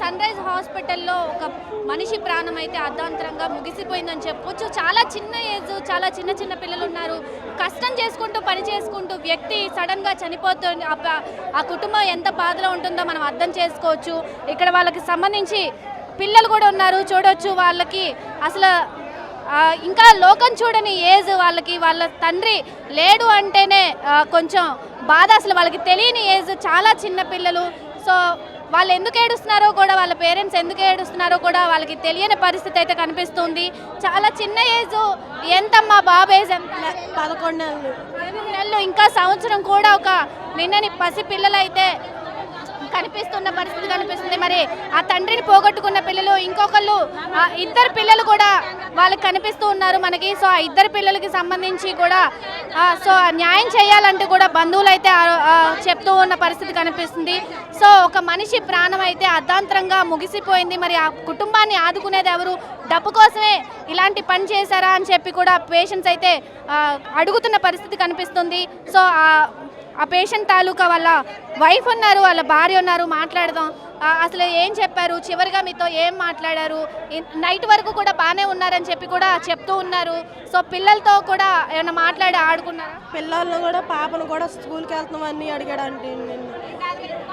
Sun rise హాస్పిటల్లో ఒక మనిషి ప్రాణం అయితే అర్ధాంతరంగా ముగిసిపోయిందని చెప్పొచ్చు. చాలా చిన్న ఏజ్ చాలా చిన్న చిన్న పిల్లలు ఉన్నారు కష్టం చేసుకుంటూ పని చేసుకుంటూ వ్యక్తి సడన్గా చనిపోతుంది. ఆ ఆ కుటుంబం ఎంత బాధలో ఉంటుందో మనం అర్థం చేసుకోవచ్చు. ఇక్కడ వాళ్ళకి సంబంధించి పిల్లలు కూడా ఉన్నారు చూడొచ్చు వాళ్ళకి. అసలు ఇంకా లోకం చూడని ఏజ్ వాళ్ళకి వాళ్ళ తండ్రి లేడు అంటేనే కొంచెం బాధ. అసలు వాళ్ళకి తెలియని ఏజ్ చాలా చిన్న పిల్లలు. సో వాళ్ళు ఎందుకు ఏడుస్తున్నారో కూడా వాళ్ళ పేరెంట్స్ ఎందుకు ఏడుస్తున్నారో కూడా వాళ్ళకి తెలియని పరిస్థితి అయితే కనిపిస్తుంది. చాలా చిన్న ఏజ్ ఎంతమ్మా బాబు ఏజ్ ఎంత? పదకొండు నెలలు. ఇంకా సంవత్సరం కూడా ఒక నిన్నని పసి పిల్లలైతే కనిపిస్తున్న పరిస్థితి కనిపిస్తుంది. మరి ఆ తండ్రిని పోగొట్టుకున్న పిల్లలు ఇంకొకళ్ళు ఇద్దరు పిల్లలు కూడా వాళ్ళకి కనిపిస్తూ ఉన్నారు మనకి. సో ఆ ఇద్దరు పిల్లలకి సంబంధించి కూడా సో న్యాయం చేయాలంటూ కూడా బంధువులు అయితే చెప్తూ ఉన్న పరిస్థితి కనిపిస్తుంది. సో ఒక మనిషి ప్రాణం అయితే అర్ధాంతరంగా ముగిసిపోయింది. మరి ఆ కుటుంబాన్ని ఆదుకునేది ఎవరు? డబ్బు కోసమే ఇలాంటి పని చేశారా అని చెప్పి కూడా పేషెంట్స్ అయితే అడుగుతున్న పరిస్థితి కనిపిస్తుంది. సో ఆ పేషెంట్ తాలూకా వాళ్ళ వైఫ్ ఉన్నారు వాళ్ళ భార్య ఉన్నారు మాట్లాడదాం. అసలు ఏం చెప్పారు? చివరిగా మీతో ఏం మాట్లాడారు? నైట్ వరకు కూడా బాగానే ఉన్నారని చెప్పి కూడా చెప్తూ ఉన్నారు. సో పిల్లలతో కూడా ఏమైనా మాట్లాడి ఆడుకున్నారా? పిల్లల్ని కూడా పాపను కూడా స్కూల్కి వెళ్తున్నామని అడిగాడు అంటే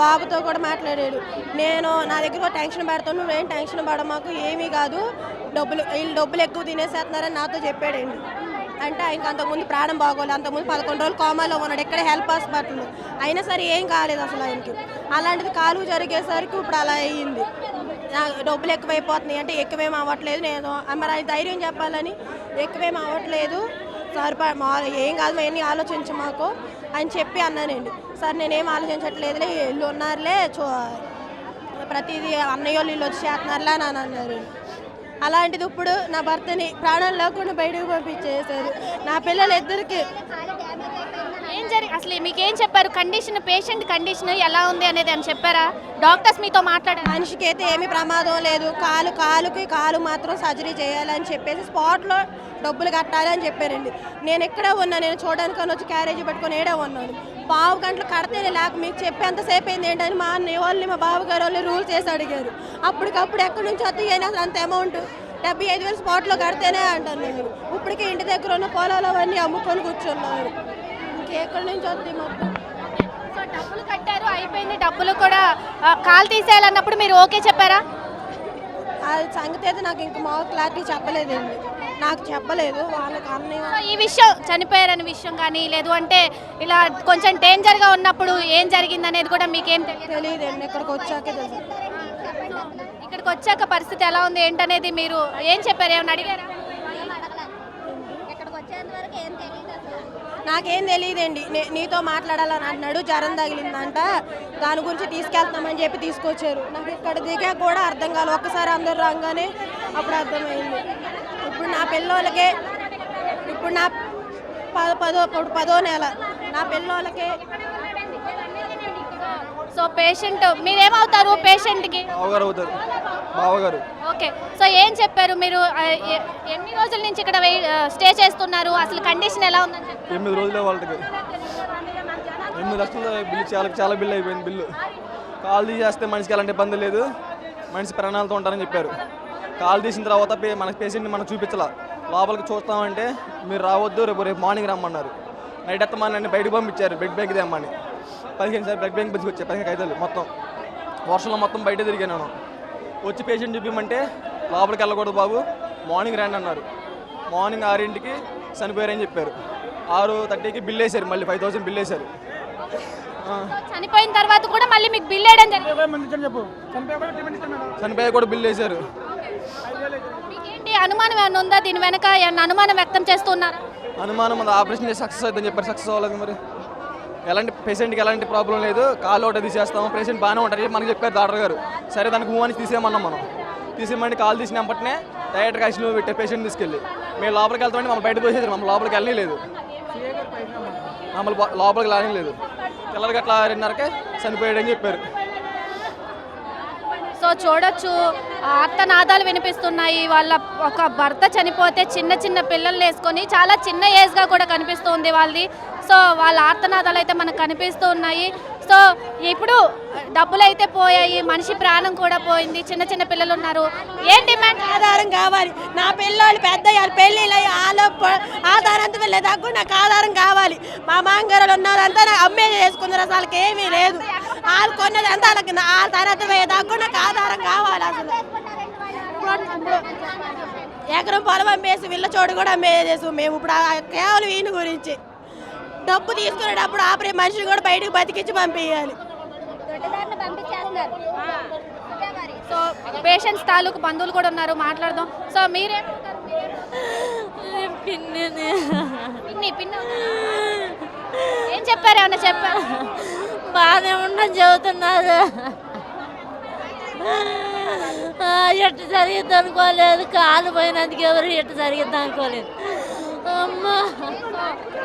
బాబుతో కూడా మాట్లాడాడు. నేను నా దగ్గర టెన్షన్ పెడతాను నువ్వేం టెన్షన్ పడ మాకు ఏమీ కాదు. డబ్బులు వీళ్ళు డబ్బులు ఎక్కువ తినేసేస్తున్నారని నాతో చెప్పాడండి అంటే ఆయనకు అంతకుముందు ప్రాణం బాగోలేదు అంతకుముందు పదకొండు రోజులు కోమాలో ఉన్నాడు. ఎక్కడ హెల్ప్ హాస్పిటల్ అయినా సరే ఏం కాలేదు అసలు ఆయనకి. అలాంటిది కాలువ జరిగేసరికి ఇప్పుడు అలా అయ్యింది. నాకు డబ్బులు ఎక్కువైపోతున్నాయి అంటే ఎక్కువేం అవ్వట్లేదు నేను. మరి ఆయన ధైర్యం చెప్పాలని ఎక్కువేం అవ్వట్లేదు. సార్ మా ఏం కాదు అవన్నీ ఆలోచించు మాకు అని చెప్పి అన్నానండి సార్ నేనేం ఆలోచించట్లేదులే వీళ్ళు ఉన్నారులే చూ ప్రతిదీ అన్నయ్య వాళ్ళు వీళ్ళు వచ్చి చేస్తున్నారులే అని అన్నారు అలాంటిది ఇప్పుడు నా భర్తని ప్రాణాలు లేకుండా బయటకు పంపించేశారు. నా పిల్లలు ఇద్దరికి ఏం జరిగి అసలు మీకు ఏం చెప్పారు? కండిషన్ పేషెంట్ కండిషన్ ఎలా ఉంది అనేది అని చెప్పారా? డాక్టర్స్ మీతో మాట్లాడారు. మనిషికి అయితే ఏమీ ప్రమాదం లేదు. కాలు కాలుకి కాలు మాత్రం సర్జరీ చేయాలని చెప్పేసి స్పాట్లో డబ్బులు కట్టాలి అని చెప్పారండి. నేను ఎక్కడే ఉన్నా నేను చూడడానికి వచ్చి క్యారేజీ పట్టుకొని ఏడే ఉన్నాను. పావు గంటలు కడితేనే లేక మీకు చెప్పేంతసేపు అయింది ఏంటని మా అన్నయ్య వాళ్ళని మా బావగారు వాళ్ళు రూల్స్ వేసి అడిగారు. అప్పటికప్పుడు ఎక్కడి నుంచి వస్తాయి అయినా అసలు అంత అమౌంట్ డెబ్బై ఐదు వేలు స్పాట్లో కడితేనే అంటాను నేను ఇప్పటికే ఇంటి దగ్గర ఉన్న పొలాలు అవన్నీ అమ్ముకొని కూర్చున్నారు. ఇంకెక్కడి నుంచి వస్తాయి మొత్తం? డబ్బులు కట్టారు అయిపోయింది. డబ్బులు కూడా కాల్ తీసేయాలన్నప్పుడు మీరు ఓకే చెప్పారా? ఆ సంగతి అయితే నాకు ఇంకా మా క్లారిటీ చెప్పలేదండి. నాకు చెప్పలేదు వాళ్ళకి అన్నయ్య సో ఈ విషయం చనిపోయారనే విషయం కానీ లేదు అంటే ఇలా కొంచెం డేంజర్గా ఉన్నప్పుడు ఏం జరిగింది అనేది కూడా మీకేం తెలియదు తెలియదండి ఇక్కడికి వచ్చాకే తెలుసు. ఇక్కడికి వచ్చాక పరిస్థితి ఎలా ఉంది ఏంటనేది మీరు ఏం చెప్పారు? ఏమైనా అడిగారా? నాకేం తెలియదండి నే- నీతో మాట్లాడాలని అన్నాడు జ్వరం తగిలిందంట. దాని గురించి తీసుకెళ్తామని చెప్పి తీసుకొచ్చారు. నాకు ఇక్కడ దిగా కూడా అర్థం కాదు ఒక్కసారి అందరు రాగానే అప్పుడు అర్థమైంది. ఇప్పుడు నా పిల్లోళ్ళకే ఇప్పుడు నా పదో ఇప్పుడు పదో నెల. నా పిల్లోళ్ళకే సో పేషెంట్ మీరేమవుతారు? పేషెంట్కి బావగారు అవుతారు. బావగారు. ఓకే. సో ఏం చెప్పారు మీరు? ఎన్ని రోజుల నుంచి ఇక్కడ స్టే చేస్తున్నారు? అసలు కండిషన్ ఎలా ఉందని ఎనిమిది రోజులే వాళ్ళకి. ఎనిమిది లక్షల బిల్లు చాలా చాలా బిల్లు అయిపోయింది బిల్లు. కాల్ తీసేస్తే మనిషికి ఎలాంటి ఇబ్బంది లేదు. మనిషి ప్రాణాలతో ఉంటారని చెప్పారు. కాల్ తీసిన తర్వాత మన పేషెంట్ని మనం చూపించాల. లోపలికి చూస్తామంటే మీరు రావద్దు రేపు రేపు మార్నింగ్ రమ్మన్నారు. నైట్ ఎత్తమని నన్ను బయటకు పంపించారు బెడ్ బ్యాంక్ తెమ్మని. పదిహేను సార్ బెడ్ బ్యాంక్ వచ్చాయి పదిహేను ఖైదాలు మొత్తం. వర్షంలో మొత్తం బయట తిరిగాను నేను. వచ్చి పేషెంట్ చూపించమంటే లోపలికి వెళ్ళకూడదు బాబు. మార్నింగ్ రండి అన్నారు. మార్నింగ్ ఆరింటికి చనిపోయారని చెప్పారు. ఆరు థర్టీకి బిల్ వేశారు మళ్ళీ ఫైవ్ థౌసండ్ బిల్ వేశారు. ఆ, చనిపోయిన తర్వాత కూడా మళ్ళీ మీకు బిల్ వేయడం చనిపోయా కూడా బిల్ వేశారు. మీకేంటి అనుమానం ఏమైనా ఉందా? దీని వెనక ఏమైనా అనుమానం వ్యక్తం చేస్తున్నారా అనుమానం ఆపరేషన్ చేసి సక్సెస్ అవుతుందని చెప్పారు. సక్సెస్ అవ్వలేదు మరి. ఎలాంటి పేషెంట్కి ఎలాంటి ప్రాబ్లం లేదు. కాలు ఒకటి తీసేస్తాము. పేషెంట్ బాగానే ఉంటారు. చెప్పి మనకి చెప్పారు డాక్టర్ గారు. సరే దానికి మూవ్ అని తీసేయమన్నాం మనం. తీసేయమంటే కాలు తీసినప్పటినే డైరెక్ట్గా ఐసీలో పెట్టే పేషెంట్ తీసుకెళ్ళి. మేము లోపలికి వెళ్తామంటే మమ్మల్ని బయటకు వచ్చేసారు మమ్మల్ని లోపలికి వెళ్ళని లేదు. మమ్మల్ని లోపలికి రాని లేదు. పిల్లలకి అట్లా ఆరున్నరకే చనిపోయాడని చెప్పారు. సో చూడొచ్చు. అత్తనాదాలు వినిపిస్తున్నాయి. వాళ్ళ ఒక భర్త చనిపోతే చిన్న చిన్న పిల్లల్ని వేసుకొని చాలా చిన్న ఏజ్గా కూడా కనిపిస్తుంది వాళ్ళది. సో వాళ్ళ ఆర్తనాదాలు అయితే మనకు కనిపిస్తూ ఉన్నాయి. సో ఇప్పుడు డబ్బులు అయితే పోయాయి మనిషి ప్రాణం కూడా పోయింది చిన్న చిన్న పిల్లలు ఉన్నారు. ఏం డిమాండ్? ఆధారం కావాలి. నా పిల్లోళ్ళు పెద్ద పెళ్ళిళ్ళు ఆలో ఆలోపు ఆధారంతో వెళ్ళేదాకా నాకు ఆధారం కావాలి. మా మాంగారు ఉన్నారంతా నాకు అమ్మే చేసుకున్నారు అసలు ఏమీ లేదు. వాళ్ళు కొన్నది అంతా వాళ్ళకి ఆ తర్వాత పోయేదాకా నాకు ఆధారం కావాలి అసలు. ఎకరం పొలం అమ్మేసి వీళ్ళ చోటు కూడా అమ్మేసేసు మేము ఇప్పుడు కేవలం ఈయన గురించి. డబ్బు తీసుకునేటప్పుడు ఆపరే మనిషిని కూడా బయటకు బతికించి పంపించాలి సో పేషెంట్స్ తాలూకు బంధువులు కూడా ఉన్నారు మాట్లాడదాం. సో మీరే పిన్ని పిన్ని. ఏం చెప్పారు? ఏమన్నా చెప్పారు బాగానే ఉండని చెబుతున్నారు ఆ, ఎట్టు జరిగిద్ది అనుకోలేదు కాలు పోయినందుకు ఎవరు ఎట్టు జరిగిద్ది అనుకోలేదు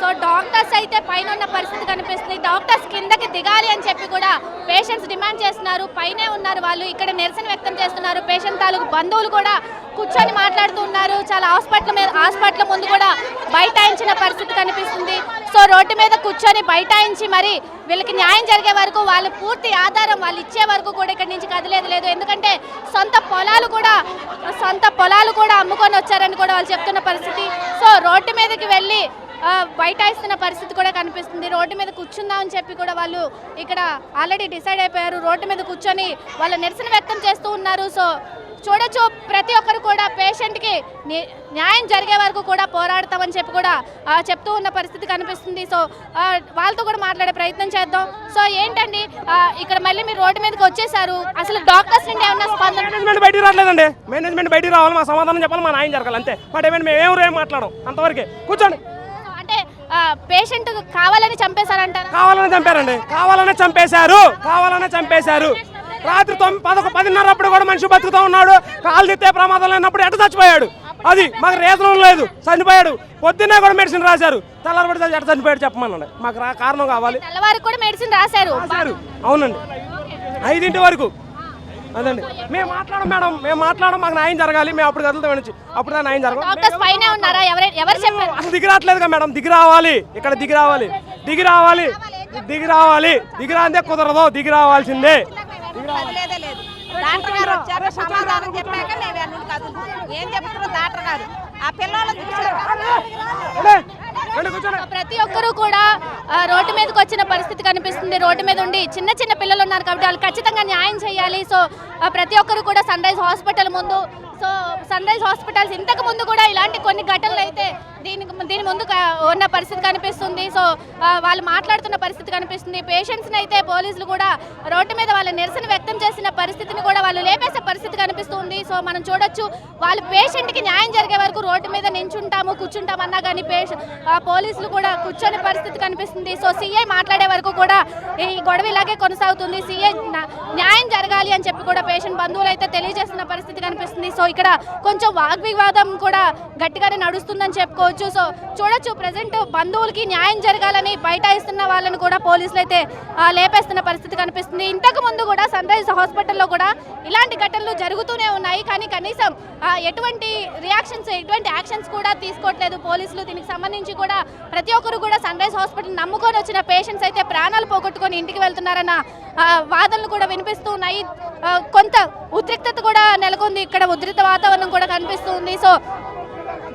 సో డాక్టర్స్ అయితే పైన ఉన్న పరిస్థితి కనిపిస్తుంది. డాక్టర్స్ కిందకి దిగాలి అని చెప్పి కూడా పేషెంట్స్ డిమాండ్ చేస్తున్నారు. పైనే ఉన్నారు వాళ్ళు. ఇక్కడ నిరసన వ్యక్తం చేస్తున్నారు. పేషెంట్ తాలూకు బంధువులు కూడా కూర్చొని మాట్లాడుతూ ఉన్నారు. చాలా హాస్పిటల్ మీద హాస్పిటల్ ముందు కూడా బైఠాయించిన పరిస్థితి కనిపిస్తుంది. సో రోడ్డు మీద కూర్చొని బైఠాయించి మరి వీళ్ళకి న్యాయం జరిగే వరకు వాళ్ళు పూర్తి ఆధారం వాళ్ళు ఇచ్చే వరకు కూడా ఇక్కడి నుంచి కదిలేదు లేదు. ఎందుకంటే సొంత పొలాలు కూడా సొంత పొలాలు కూడా అమ్ముకొని వచ్చారని కూడా వాళ్ళు చెప్తున్న పరిస్థితి. సో రోడ్డు మీదకి వెళ్ళి బైఠాయిస్తున్న పరిస్థితి కూడా కనిపిస్తుంది. రోడ్డు మీద కూర్చుందామని చెప్పి కూడా వాళ్ళు ఇక్కడ ఆల్రెడీ డిసైడ్ అయిపోయారు. రోడ్డు మీద కూర్చొని వాళ్ళ నిరసన వ్యక్తం చేస్తూ ఉన్నారు. సో చూడొచ్చు. ప్రతి ఒక్కరు కూడా పేషెంట్కి న్యాయం జరిగే వరకు కూడా పోరాడతామని చెప్పి కూడా చెప్తూ ఉన్న పరిస్థితి కనిపిస్తుంది. సో వాళ్ళతో కూడా మాట్లాడే ప్రయత్నం చేద్దాం. సో ఏంటండి ఇక్కడ మళ్ళీ మీరు రోడ్డు మీదకి వచ్చేసారు. అసలు డాక్టర్స్ నుండి ఏమన్నా స్పందన మేనేజ్మెంట్ బయటికి రావట్లేదండి. మేనేజ్మెంట్ బయటికి రావాలి మా సమాధానం చెప్పాలి మా న్యాయం జరగాలి అంతే. బట్ ఏమైనా మేము ఏం రేం మాట్లాడం అంతవరకే. కూర్చోండి. అంటే పేషెంట్ కావాలని చంపేశారంటారా? కావాలనే చంపారండి. కావాలనే చంపేశారు. కావాలనే చంపేశారు. రాత్రి తొమ్మిది పదకొ పదిన్నర అప్పుడు కూడా మనిషి బతుకుతూ ఉన్నాడు. కాలు తిత్తే ప్రమాదం లేనప్పుడు ఎట చచ్చిపోయాడు? అది మాకు రీజనం లేదు. చనిపోయాడు. పొద్దున్నే కూడా మెడిసిన్ రాశారు. తెల్లారబడి ఎట చనిపోయాడు చెప్పమనండి మాకు కారణం కావాలి. తెల్లవారికి కూడా మెడిసిన్ రాశారు. అవునండి. ఐదింటి వరకు. అదండి. మేము మాట్లాడం మేడం. మేము మాట్లాడడం మాకు న్యాయం జరగాలి. మేము అప్పుడు కదులుతాం నుంచి అప్పుడు దాకా న్యాయం జరగాలి అసలు దిగి రావట్లేదుగా మేడం. దిగి రావాలి. ఇక్కడ దిగి రావాలి. దిగి రావాలి. దిగి రావాలి. దిగి రాందే కుదరదు. దిగి రావాల్సిందే. కదిలేదే లేదు. డాక్టర్ గారు వచ్చారు సమాధానం చెప్పాక మేము ఎన్నుండి కదులుతాం ఏం చెప్తున్నారు డాక్టర్ గారు? ఆ పిల్లలు ప్రతి ఒక్కరూ కూడా రోడ్డు మీదకి వచ్చిన పరిస్థితి కనిపిస్తుంది. రోడ్డు మీద ఉండి చిన్న చిన్న పిల్లలు ఉన్నారు కాబట్టి వాళ్ళు ఖచ్చితంగా న్యాయం చేయాలి. సో ప్రతి ఒక్కరు కూడా సన్ రైజ్ హాస్పిటల్ ముందు సో సన్ రైజ్ హాస్పిటల్స్ ఇంతకు ముందు కూడా ఇలాంటి కొన్ని ఘటనలు అయితే దీనికి దీని ముందు ఉన్న పరిస్థితి కనిపిస్తుంది. సో వాళ్ళు మాట్లాడుతున్న పరిస్థితి కనిపిస్తుంది. పేషెంట్స్ని అయితే పోలీసులు కూడా రోడ్డు మీద వాళ్ళ నిరసన వ్యక్తం చేసిన పరిస్థితిని కూడా వాళ్ళు లేపేసే పరిస్థితి కనిపిస్తుంది. సో మనం చూడొచ్చు వాళ్ళు పేషెంట్కి న్యాయం జరిగే వరకు రోడ్డు మీద నించుంటాము కూర్చుంటాం అన్నా కానీ పేషెంట్ పోలీసులు కూడా కూర్చొని పరిస్థితి కనిపిస్తుంది. సో సీఐ మాట్లాడే వరకు కూడా ఈ గొడవ ఇలాగే కొనసాగుతుంది. సీఐ న్యాయం జరగాలి అని చెప్పి కూడా పేషెంట్ బంధువులు అయితే తెలియజేస్తున్న పరిస్థితి కనిపిస్తుంది. సో ఇక్కడ కొంచెం వాగ్వివాదం కూడా గట్టిగానే నడుస్తుందని చెప్పుకోవచ్చు. సో చూడొచ్చు ప్రజెంట్ బంధువులకి న్యాయం జరగాలని బైఠాయిస్తున్న వాళ్ళని కూడా పోలీసులు అయితే లేపేస్తున్న పరిస్థితి కనిపిస్తుంది. ఇంతకు ముందు కూడా సన్ రైజ్ హాస్పిటల్లో కూడా ఇలాంటి ఘటనలు జరుగుతూనే ఉన్నాయి. కానీ కనీసం ఎటువంటి రియాక్షన్స్ ఎటువంటి యాక్షన్స్ కూడా తీసుకోవట్లేదు పోలీసులు. దీనికి సంబంధించి కూడా ప్రతి ఒక్కరు కూడా సన్ రైజ్ హాస్పిటల్ నమ్ముకొని వచ్చిన పేషెంట్స్ అయితే ప్రాణాలు పోగొట్టుకొని ఇంటికి వెళ్తున్నారన్న వాదనలు కూడా వినిపిస్తూ ఉన్నాయి. కొంత ఉద్రిక్తత కూడా నెలకొంది. ఇక్కడ ఉద్రిక్త వాతావరణం కూడా కనిపిస్తుంది. సో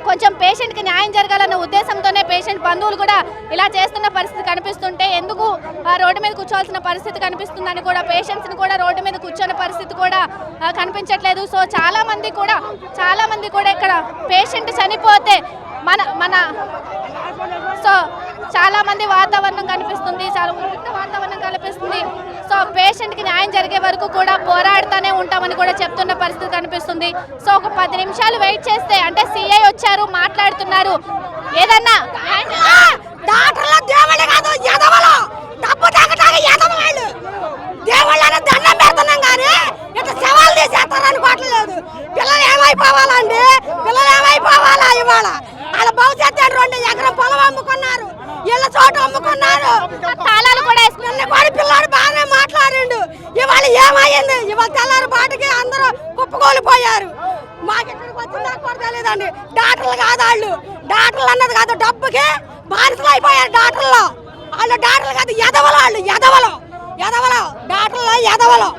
కొంచెం పేషెంట్కి న్యాయం జరగాలన్న ఉద్దేశంతోనే పేషెంట్ బంధువులు కూడా ఇలా చేస్తున్న పరిస్థితి కనిపిస్తుంటే ఎందుకు ఆ, రోడ్డు మీద కూర్చోవాల్సిన పరిస్థితి కనిపిస్తుందని కూడా పేషెంట్స్ని కూడా రోడ్డు మీద కూర్చొని పరిస్థితి కూడా కనిపించట్లేదు. సో చాలామంది కూడా చాలామంది కూడా ఇక్కడ పేషెంట్ చనిపోతే మన మన సో చాలామంది వాతావరణం కనిపిస్తుంది చాలా ఉన్నత వాతావరణం కనిపిస్తుంది. సో పేషెంట్కి న్యాయం జరిగే వరకు కూడా పోరాడుతూనే ఉంటామని కూడా చెప్తున్న పరిస్థితి కనిపిస్తుంది. సో ఒక పది నిమిషాలు వెయిట్ చేస్తే అంటే సిఐ వచ్చారు మాట్లాడుతున్నారు. ఏదన్నా? డాక్టర్ల కాదు పిల్లలు ఏమైపోవాలండి? పిల్లలు ఏమైపోవాలా ఇవాళ వాళ్ళ భవిష్యత్తు ఏంటి? రెండు ఎకరం పొలం అమ్ముకున్నారు ఇళ్ళ అమ్ముకున్నారు తాళాలు కూడా వేసుకున్నారు. కూడా పిల్లాడు బాగానే మాట్లాడిండు. ఇవాళ ఏమైంది ఇవాళ తెల్లారి పాటికి అందరూ కుప్పకూలిపోయారు. మాకు ఇక్కడికి వచ్చిందా కూడా తెలియదండి. డాక్టర్లు కాదు వాళ్ళు. డాక్టర్లు అన్నది కాదు డబ్బుకి బానిసలు అయిపోయారు డాక్టర్లు. వాళ్ళు డాక్టర్లు కాదు ఎదవలు వాళ్ళు. ఎదవలు ఎదవలో డాక్టర్లు ఎదవలో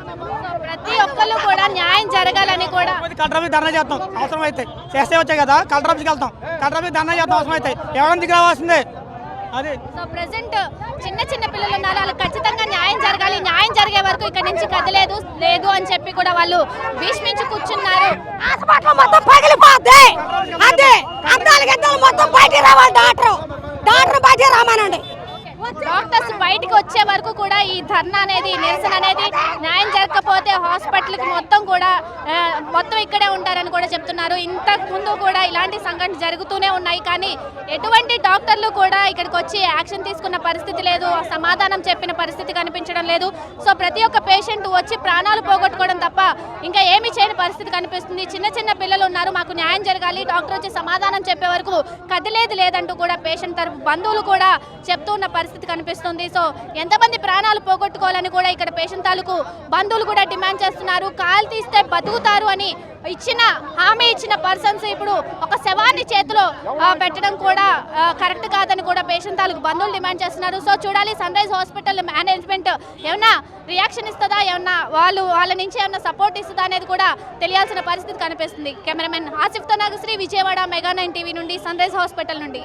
ప్రతి ఒక్కళ్ళు కూడా న్యాయం జరగాలని కూడా. కలెక్టర్ ఆఫీస్ ధర్నా చేస్తాం. అవసరం అయితే చేస్తే వచ్చాయి కదా. కలెక్టర్ ఆఫీస్కి వెళ్తాం. కలెక్టర్ ఆఫీస్ ధర్నా చేస్తాం. అవసరం అయితే ఎవరైనా దిగి రావాల్సిందే? సో ప్రెసెంట్ చిన్న చిన్న పిల్లలు ఉన్నారు వాళ్ళకి ఖచ్చితంగా న్యాయం జరగాలి. న్యాయం జరిగే వరకు ఇక్కడ నుంచి కదలేదు లేదు అని చెప్పి కూడా వాళ్ళు భీష్మించి కూర్చున్నారు. హాస్పిటల్ మొత్తం పగిలిపోద్ది. అంతే అద్దాలు గిద్దాలు మొత్తం బయటికి రావాలి డాక్టర్. డాక్టర్ రామానండి. డాక్టర్స్ బయటకు వచ్చే వరకు కూడా ఈ ధర్నా అనేది నిరసన అనేది న్యాయం జరగకపోతే హాస్పిటల్కి మొత్తం కూడా మొత్తం ఇక్కడే ఉంటారని కూడా చెప్తున్నారు. ఇంతకు ముందు కూడా ఇలాంటి సంఘటన జరుగుతూనే ఉన్నాయి. కానీ ఎటువంటి డాక్టర్లు కూడా ఇక్కడికి వచ్చి యాక్షన్ తీసుకున్న పరిస్థితి లేదు సమాధానం చెప్పిన పరిస్థితి కనిపించడం లేదు. సో ప్రతి ఒక్క పేషెంట్ వచ్చి ప్రాణాలు పోగొట్టుకోవడం తప్ప ఇంకా ఏమి చేయని పరిస్థితి కనిపిస్తుంది. చిన్న చిన్న పిల్లలు ఉన్నారు మాకు న్యాయం జరగాలి డాక్టర్ వచ్చి సమాధానం చెప్పే వరకు కదిలేదు లేదంటూ కూడా పేషెంట్ తరపు బంధువులు కూడా చెప్తూ ఉన్న పరిస్థితి కనిపిస్తుంది. సో ఎంతమంది ప్రాణాలు పోగొట్టుకోవాలని కూడా ఇక్కడ పేషెంట్ తాలూకు బంధువులు కూడా డిమాండ్ చేస్తున్నారు. కాలు తీస్తే బతుకుతారు అని ఇచ్చిన హామీ ఇచ్చిన పర్సన్స్ ఇప్పుడు ఒక శవాన్ని చేతిలో పెట్టడం కూడా కరెక్ట్ కాదని కూడా పేషెంట్ తాలూకు బంధువులు డిమాండ్ చేస్తున్నారు. సో చూడాలి సన్ రైజ్ హాస్పిటల్ మేనేజ్మెంట్ ఏమన్నా రియాక్షన్ ఇస్తుందా? ఏమన్నా వాళ్ళు వాళ్ళ నుంచి ఏమన్నా సపోర్ట్ ఇస్తుందా అనేది కూడా తెలియాల్సిన పరిస్థితి కనిపిస్తుంది. Cameraman ఆసిఫ్తో Nagasri Vijayawada mega nine TV నుండి సన్ రైజ్ హాస్పిటల్ నుండి.